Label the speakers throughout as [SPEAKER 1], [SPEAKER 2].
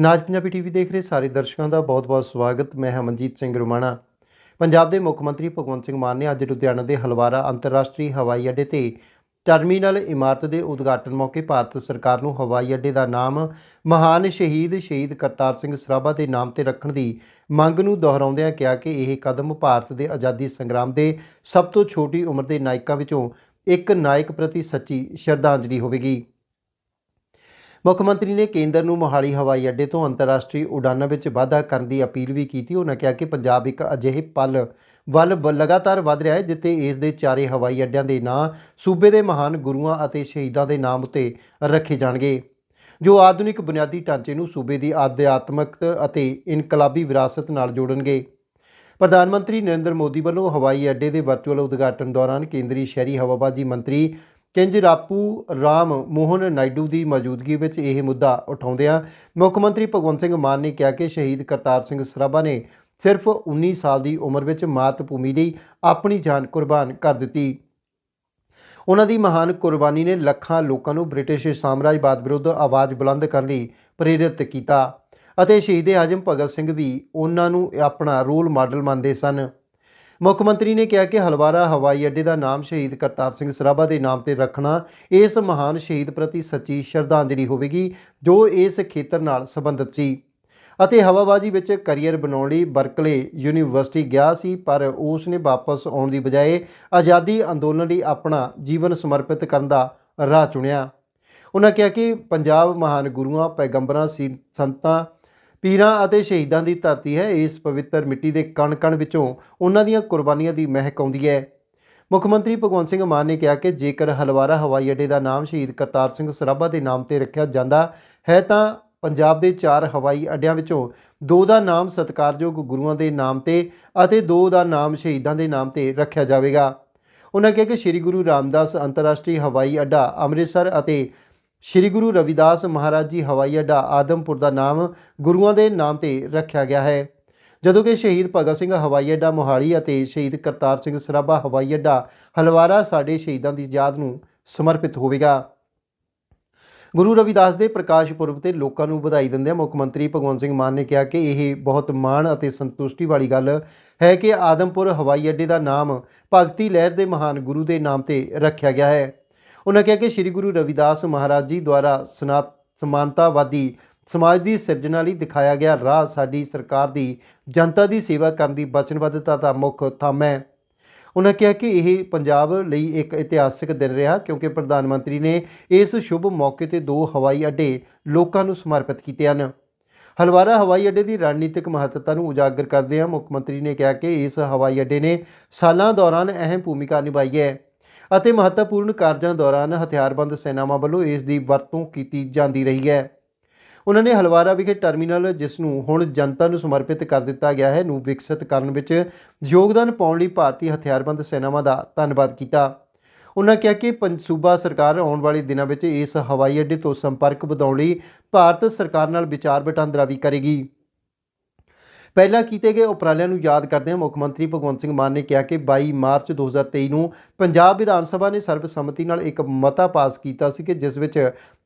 [SPEAKER 1] ਨਾਜ Punjabi TV ਦੇਖ ਰਹੇ ਸਾਰੇ ਦਰਸ਼ਕਾਂ ਦਾ ਬਹੁਤ-ਬਹੁਤ ਸਵਾਗਤ। ਮੈਂ ਹਮਨਜੀਤ ਸਿੰਘ ਰੁਮਾਣਾ। ਪੰਜਾਬ ਦੇ ਮੁੱਖ ਮੰਤਰੀ ਭਗਵੰਤ ਸਿੰਘ ਮਾਨ ਨੇ ਅੱਜ ਲੁਧਿਆਣਾ ਦੇ ਹਲਵਾਰਾ ਅੰਤਰਰਾਸ਼ਟਰੀ ਹਵਾਈ ਅੱਡੇ ਤੇ ਟਰਮੀਨਲ ਇਮਾਰਤ ਦੇ ਉਦਘਾਟਨ ਮੌਕੇ ਭਾਰਤ ਸਰਕਾਰ ਨੂੰ ਹਵਾਈ ਅੱਡੇ ਦਾ ਨਾਮ, ਮਹਾਨ ਸ਼ਹੀਦ ਸ਼ਹੀਦ ਕਰਤਾਰ ਸਿੰਘ ਸਰਾਭਾ ਦੇ ਨਾਮ ਤੇ ਰੱਖਣ ਦੀ ਮੰਗ ਨੂੰ ਦੁਹਰਾਉਂਦਿਆਂ ਕਿਹਾ ਕਿ ਇਹ ਕਦਮ ਭਾਰਤ ਦੇ ਆਜ਼ਾਦੀ ਸੰਗਰਾਮ ਦੇ ਸਭ ਤੋਂ ਛੋਟੀ ਉਮਰ ਦੇ ਨਾਇਕਾਂ ਵਿੱਚੋਂ ਇੱਕ ਨਾਇਕ ਪ੍ਰਤੀ ਸੱਚੀ ਸ਼ਰਧਾਂਜਲੀ ਹੋਵੇਗੀ। ਮੁੱਖ ਮੰਤਰੀ ਨੇ ਕੇਂਦਰ ਨੂੰ ਮੋਹਾਲੀ ਹਵਾਈ ਅੱਡੇ ਤੋਂ ਅੰਤਰਰਾਸ਼ਟਰੀ ਉਡਾਨਾਂ ਵਿੱਚ ਵਾਧਾ ਕਰਨ ਦੀ ਅਪੀਲ ਵੀ ਕੀਤੀ। ਉਹਨਾਂ ਕਿਹਾ ਕਿ ਪੰਜਾਬ ਇੱਕ ਅਜਿਹੇ ਪਲ ਵੱਲ ਬ- ਲਗਾਤਾਰ ਵਧ ਰਿਹਾ ਹੈ, ਜਿੱਥੇ ਇਸ ਦੇ ਚਾਰੇ ਹਵਾਈ ਅੱਡਿਆਂ ਦੇ ਨਾਂ ਸੂਬੇ ਦੇ ਮਹਾਨ ਗੁਰੂਆਂ ਅਤੇ ਸ਼ਹੀਦਾਂ ਦੇ ਨਾਮ ਉੱਤੇ ਰੱਖੇ ਜਾਣਗੇ। ਜੋ ਆਧੁਨਿਕ ਬੁਨਿਆਦੀ ਢਾਂਚੇ ਨੂੰ ਸੂਬੇ ਦੀ ਅਧਿਆਤਮਕ ਅਤੇ ਇਨਕਲਾਬੀ ਵਿਰਾਸਤ ਨਾਲ ਜੋੜਨਗੇ। ਪ੍ਰਧਾਨ ਮੰਤਰੀ ਨਰਿੰਦਰ ਮੋਦੀ ਵੱਲੋਂ ਹਵਾਈ ਅੱਡੇ ਦੇ ਵਰਚੁਅਲ ਉਦਘਾਟਨ ਦੌਰਾਨ ਕੇਂਦਰੀ ਸ਼ਹਿਰੀ ਹਵਾਬਾਜ਼ੀ ਮੰਤਰੀ ਕਿੰਜ ਰਾਪੂ, ਰਾਮ, ਮੋਹਨ ਨਾਇਡੂ ਦੀ ਮੌਜੂਦਗੀ ਵਿੱਚ ਇਹ ਮੁੱਦਾ ਉਠਾਉਂਦਿਆਂ ਮੁੱਖ ਮੰਤਰੀ ਭਗਵੰਤ ਸਿੰਘ ਮਾਨ ਨੇ ਕਿਹਾ ਕਿ ਸ਼ਹੀਦ ਕਰਤਾਰ ਸਿੰਘ ਸਰਾਭਾ ਨੇ ਸਿਰਫ 19 ਸਾਲ ਦੀ ਉਮਰ ਵਿੱਚ ਮਾਤ ਭੂਮੀ ਲਈ ਆਪਣੀ ਜਾਨ ਕੁਰਬਾਨ ਕਰ ਦਿੱਤੀ। ਉਹਨਾਂ ਦੀ ਮਹਾਨ ਕੁਰਬਾਨੀ ਨੇ ਲੱਖਾਂ ਲੋਕਾਂ ਨੂੰ ਬ੍ਰਿਟਿਸ਼ ਸਾਮਰਾਜਵਾਦ ਵਿਰੁੱਧ ਆਵਾਜ਼ ਬੁਲੰਦ ਕਰਨ ਲਈ ਪ੍ਰੇਰਿਤ ਕੀਤਾ ਅਤੇ ਸ਼ਹੀਦ ਆਜਮ ਭਗਤ ਸਿੰਘ ਵੀ ਉਹਨਾਂ ਨੂੰ ਆਪਣਾ ਰੋਲ ਮਾਡਲ ਮੰਨਦੇ ਸਨ। ਮੁੱਖ ਮੰਤਰੀ ਨੇ ਕਿਹਾ ਕਿ ਹਲਵਾਰਾ ਹਵਾਈ ਅੱਡੇ ਦਾ ਨਾਮ ਸ਼ਹੀਦ ਕਰਤਾਰ ਸਿੰਘ ਸਰਾਭਾ ਦੇ ਨਾਮ ਤੇ ਰੱਖਣਾ ਇਸ ਮਹਾਨ ਸ਼ਹੀਦ ਪ੍ਰਤੀ ਸੱਚੀ ਸ਼ਰਧਾਂਜਲੀ ਹੋਵੇਗੀ, ਜੋ ਇਸ ਖੇਤਰ ਨਾਲ ਸੰਬੰਧਿਤ ਸੀ। ਅਤੇ ਹਵਾਬਾਜ਼ੀ ਵਿੱਚ ਕੈਰੀਅਰ ਬਣਾਉਣ ਲਈ ਬਰਕਲੇ ਯੂਨੀਵਰਸਿਟੀ ਗਿਆ ਸੀ, ਪਰ ਉਸ ਨੇ ਵਾਪਸ ਆਉਣ ਦੀ ਬਜਾਏ ਆਜ਼ਾਦੀ ਅੰਦੋਲਨ ਲਈ ਆਪਣਾ ਜੀਵਨ ਸਮਰਪਿਤ ਕਰਨ ਦਾ ਰਾਹ ਚੁਣਿਆ। ਉਹਨਾਂ ਕਿਹਾ ਕਿ ਪੰਜਾਬ ਮਹਾਨ ਗੁਰੂਆਂ, ਪੈਗੰਬਰਾਂ ਸੀ ਸੰਤਾਂ ਪੀਰਾਂ ਅਤੇ ਸ਼ਹੀਦਾਂ ਦੀ ਧਰਤੀ ਹੈ। ਇਸ ਪਵਿੱਤਰ ਮਿੱਟੀ ਦੇ ਕਣ-ਕਣ ਵਿੱਚੋਂ ਉਹਨਾਂ ਦੀਆਂ ਕੁਰਬਾਨੀਆਂ ਦੀ ਮਹਿਕ ਆਉਂਦੀ ਹੈ। ਮੁੱਖ ਮੰਤਰੀ ਭਗਵੰਤ ਸਿੰਘ ਮਾਨ ਨੇ ਕਿਹਾ ਕਿ ਜੇਕਰ ਹਲਵਾਰਾ ਹਵਾਈ ਅੱਡੇ ਦਾ ਨਾਮ ਸ਼ਹੀਦ ਕਰਤਾਰ ਸਿੰਘ ਸਰਾਭਾ ਦੇ ਨਾਮ ਤੇ ਰੱਖਿਆ ਜਾਂਦਾ ਹੈ ਤਾਂ ਪੰਜਾਬ ਦੇ ਚਾਰ ਹਵਾਈ ਅੱਡਿਆਂ ਵਿੱਚੋਂ ਦੋ ਦਾ ਨਾਮ ਸਤਿਕਾਰਯੋਗ ਗੁਰੂਆਂ ਦੇ ਨਾਮ ਤੇ ਅਤੇ ਦੋ ਦਾ ਨਾਮ ਸ਼ਹੀਦਾਂ ਦੇ ਨਾਮ ਤੇ ਰੱਖਿਆ ਜਾਵੇਗਾ। ਉਹਨਾਂ ਕਿਹਾ ਕਿ ਸ੍ਰੀ ਗੁਰੂ ਰਾਮਦਾਸ ਅੰਤਰਰਾਸ਼ਟਰੀ ਹਵਾਈ ਅੱਡਾ ਅੰਮ੍ਰਿਤਸਰ ਅਤੇ ਸ੍ਰੀ ਗੁਰੂ ਰਵਿਦਾਸ ਮਹਾਰਾਜ ਜੀ ਹਵਾਈ ਅੱਡਾ ਆਦਮਪੁਰ ਦਾ ਨਾਮ ਗੁਰੂਆਂ ਦੇ ਨਾਮ ਤੇ ਰੱਖਿਆ ਗਿਆ ਹੈ। ਜਦੋਂ ਕਿ ਸ਼ਹੀਦ ਭਗਤ ਸਿੰਘ ਹਵਾਈ ਅੱਡਾ ਮੋਹਾਲੀ ਅਤੇ ਸ਼ਹੀਦ ਕਰਤਾਰ ਸਿੰਘ ਸਰਾਭਾ ਹਵਾਈ ਅੱਡਾ ਹਲਵਾਰਾ ਸਾਡੇ ਸ਼ਹੀਦਾਂ ਦੀ ਯਾਦ ਨੂੰ ਸਮਰਪਿਤ ਹੋਵੇਗਾ। ਗੁਰੂ ਰਵਿਦਾਸ ਦੇ ਪ੍ਰਕਾਸ਼ ਪੁਰਬ ਤੇ ਲੋਕਾਂ ਨੂੰ ਵਧਾਈ ਦਿੰਦਿਆਂ ਮੁੱਖ ਮੰਤਰੀ ਭਗਵੰਤ ਸਿੰਘ ਮਾਨ ਨੇ ਕਿਹਾ ਕਿ ਇਹ ਬਹੁਤ ਮਾਣ ਅਤੇ ਸੰਤੁਸ਼ਟੀ ਵਾਲੀ ਗੱਲ ਹੈ ਕਿ ਆਦਮਪੁਰ ਹਵਾਈ ਅੱਡੇ ਦਾ ਨਾਮ ਭਗਤੀ ਲਹਿਰ ਦੇ ਮਹਾਨ ਗੁਰੂ ਦੇ ਨਾਮ ਤੇ ਰੱਖਿਆ ਗਿਆ ਹੈ। ਉਹਨਾਂ ਕਿਹਾ ਕਿ ਸ੍ਰੀ ਗੁਰੂ ਰਵਿਦਾਸ ਮਹਾਰਾਜ ਜੀ ਦੁਆਰਾ ਸਨਾਤ ਸਮਾਨਤਾਵਾਦੀ ਸਮਾਜ ਦੀ ਸਿਰਜਣਾ ਲਈ ਦਿਖਾਇਆ ਗਿਆ ਰਾਹ ਸਾਡੀ ਸਰਕਾਰ ਦੀ ਜਨਤਾ ਦੀ ਸੇਵਾ ਕਰਨ ਦੀ ਵਚਨਬੱਧਤਾ ਦਾ ਮੁੱਖ ਥੰਮ ਹੈ। ਉਹਨਾਂ ਕਿਹਾ ਕਿ ਇਹ ਪੰਜਾਬ ਲਈ ਇੱਕ ਇਤਿਹਾਸਕ ਦਿਨ ਰਿਹਾ ਕਿਉਂਕਿ ਪ੍ਰਧਾਨ ਮੰਤਰੀ ਨੇ ਇਸ ਸ਼ੁਭ ਮੌਕੇ ਤੇ ਦੋ ਹਵਾਈ ਅੱਡੇ ਲੋਕਾਂ ਨੂੰ ਸਮਰਪਿਤ ਕੀਤੇ ਹਨ। ਹਲਵਾਰਾ ਹਵਾਈ ਅੱਡੇ ਦੀ ਰਣਨੀਤਿਕ ਮਹੱਤਤਾ ਨੂੰ ਉਜਾਗਰ ਕਰਦਿਆਂ ਮੁੱਖ ਮੰਤਰੀ ਨੇ ਕਿਹਾ ਕਿ ਇਸ ਹਵਾਈ ਅੱਡੇ ਨੇ ਸਾਲਾਂ ਦੌਰਾਨ ਅਹਿਮ ਭੂਮਿਕਾ ਨਿਭਾਈ ਹੈ। ਅਤੇ ਮਹੱਤਵਪੂਰਨ ਕਾਰਜਾਂ ਦੌਰਾਨ ਹਥਿਆਰਬੰਦ ਸੈਨਾਵਾਂ ਵੱਲੋਂ ਇਸ ਦੀ ਵਰਤੋਂ ਕੀਤੀ ਜਾਂਦੀ ਰਹੀ ਹੈ। ਉਹਨਾਂ ਨੇ ਹਲਵਾਰਾ ਵਿਖੇ ਟਰਮੀਨਲ, ਜਿਸ ਨੂੰ ਹੁਣ ਜਨਤਾ ਨੂੰ ਸਮਰਪਿਤ ਕਰ ਦਿੱਤਾ ਗਿਆ ਹੈ, ਨੂੰ ਵਿਕਸਿਤ ਕਰਨ ਵਿੱਚ ਯੋਗਦਾਨ ਪਾਉਣ ਲਈ ਭਾਰਤੀ ਹਥਿਆਰਬੰਦ ਸੈਨਾਵਾਂ ਦਾ ਧੰਨਵਾਦ ਕੀਤਾ। ਉਹਨਾਂ ਕਿਹਾ ਕਿ ਪੰਜ ਸੂਬਾ ਸਰਕਾਰ ਆਉਣ ਵਾਲੇ ਦਿਨਾਂ ਵਿੱਚ ਇਸ ਹਵਾਈ ਅੱਡੇ ਤੋਂ ਸੰਪਰਕ ਵਧਾਉਣ ਲਈ ਭਾਰਤ ਸਰਕਾਰ ਨਾਲ ਵਿਚਾਰ ਵਟਾਂਦਰਾ ਵੀ ਕਰੇਗੀ। ਪਹਿਲਾਂ ਕੀਤੇ ਗਏ ਉਪਰਾਲਿਆਂ ਨੂੰ ਯਾਦ ਕਰਦਿਆਂ ਮੁੱਖ ਮੰਤਰੀ ਭਗਵੰਤ ਸਿੰਘ ਮਾਨ ਨੇ ਕਿਹਾ ਕਿ 22 ਮਾਰਚ 2023 ਨੂੰ ਪੰਜਾਬ ਵਿਧਾਨ ਸਭਾ ਨੇ ਸਰਬਸੰਮਤੀ ਨਾਲ ਇੱਕ ਮਤਾ ਪਾਸ ਕੀਤਾ ਸੀ ਕਿ ਜਿਸ ਵਿੱਚ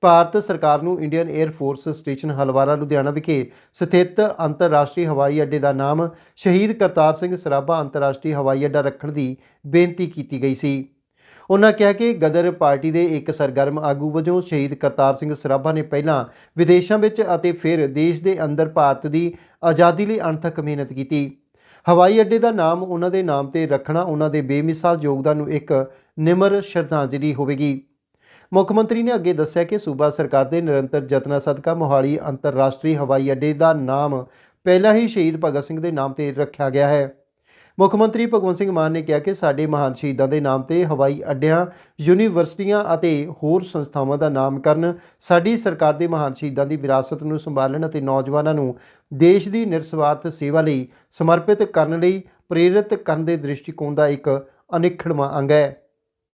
[SPEAKER 1] ਭਾਰਤ ਸਰਕਾਰ ਨੂੰ Indian air force station Halwara, Ludhiana ਵਿਖੇ ਸਥਿਤ ਅੰਤਰਰਾਸ਼ਟਰੀ ਹਵਾਈ ਅੱਡੇ ਦਾ ਨਾਮ ਸ਼ਹੀਦ ਕਰਤਾਰ ਸਿੰਘ ਸਰਾਭਾ ਅੰਤਰਰਾਸ਼ਟਰੀ ਹਵਾਈ ਅੱਡਾ ਰੱਖਣ ਦੀ ਬੇਨਤੀ ਕੀਤੀ ਗਈ ਸੀ। ਉਹਨਾਂ ਕਿਹਾ ਕਿ ਗਦਰ ਪਾਰਟੀ ਦੇ ਇੱਕ ਸਰਗਰਮ ਆਗੂ ਵਜੋਂ ਸ਼ਹੀਦ ਕਰਤਾਰ ਸਿੰਘ ਸਰਾਭਾ ਨੇ ਪਹਿਲਾਂ ਵਿਦੇਸ਼ਾਂ ਵਿੱਚ ਅਤੇ ਫਿਰ ਦੇਸ਼ ਦੇ ਅੰਦਰ ਭਾਰਤ ਦੀ ਆਜ਼ਾਦੀ ਲਈ ਅਣਥੱਕ ਮਿਹਨਤ ਕੀਤੀ। ਹਵਾਈ ਅੱਡੇ ਦਾ ਨਾਮ ਉਹਨਾਂ ਦੇ ਨਾਮ ਤੇ ਰੱਖਣਾ ਉਹਨਾਂ ਦੇ ਬੇਮਿਸਾਲ ਯੋਗਦਾਨ ਨੂੰ ਇੱਕ ਨਿਮਰ ਸ਼ਰਧਾਂਜਲੀ ਹੋਵੇਗੀ। ਮੁੱਖ ਮੰਤਰੀ ਨੇ ਅੱਗੇ ਦੱਸਿਆ ਕਿ ਸੂਬਾ ਸਰਕਾਰ ਦੇ ਨਿਰੰਤਰ ਯਤਨਾਂ ਸਦਕਾ ਮੋਹਾਲੀ ਅੰਤਰਰਾਸ਼ਟਰੀ ਹਵਾਈ ਅੱਡੇ ਦਾ ਨਾਮ ਪਹਿਲਾਂ ਹੀ ਸ਼ਹੀਦ ਭਗਤ ਸਿੰਘ ਦੇ ਨਾਮ ਤੇ ਰੱਖਿਆ ਗਿਆ ਹੈ। ਮੁੱਖ ਮੰਤਰੀ ਭਗਵੰਤ ਸਿੰਘ ਮਾਨ ਨੇ ਕਿਹਾ ਕਿ ਸਾਡੇ ਮਹਾਨ ਸ਼ਹੀਦਾਂ ਦੇ ਨਾਮ ਤੇ ਹਵਾਈ ਅੱਡਿਆਂ, ਯੂਨੀਵਰਸਿਟੀਆਂ ਅਤੇ ਹੋਰ ਸੰਸਥਾਵਾਂ ਦਾ ਨਾਮਕਰਨ ਸਾਡੀ ਸਰਕਾਰ ਦੇ ਮਹਾਨ ਸ਼ਹੀਦਾਂ ਦੀ ਵਿਰਾਸਤ ਨੂੰ ਸੰਭਾਲਣ ਅਤੇ ਨੌਜਵਾਨਾਂ ਨੂੰ ਦੇਸ਼ ਦੀ ਨਿਰਸਵਾਰਥ ਸੇਵਾ ਲਈ ਸਮਰਪਿਤ ਕਰਨ ਲਈ, ਪ੍ਰੇਰਿਤ ਕਰਨ ਦੇ ਦ੍ਰਿਸ਼ਟੀਕੋਣ ਦਾ ਇੱਕ ਅਨਿੱਖੜਵਾਂ ਅੰਗ ਹੈ।